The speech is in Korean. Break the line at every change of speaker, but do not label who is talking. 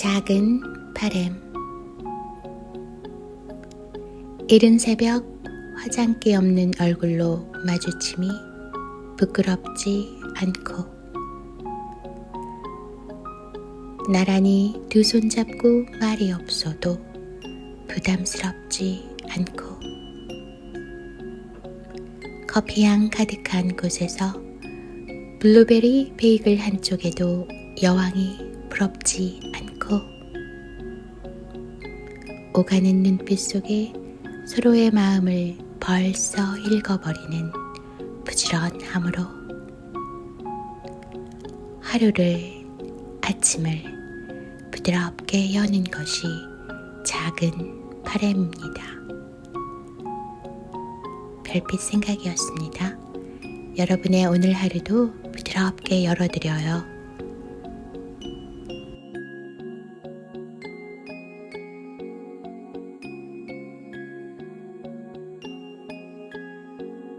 작은 바램 이른 새벽 화장기 없는 얼굴로 마주침이 부끄럽지 않고 나란히 두 손 잡고 말이 없어도 부담스럽지 않고 커피향 가득한 곳에서 블루베리 베이글 한쪽에도 여왕이 부럽지 않고 오가는 눈빛 속에 서로의 마음을 벌써 읽어버리는 부지런함으로 하루를 아침을 부드럽게 여는 것이 작은 바람입니다. 별빛 생각이었습니다. 여러분의 오늘 하루도 부드럽게 열어드려요.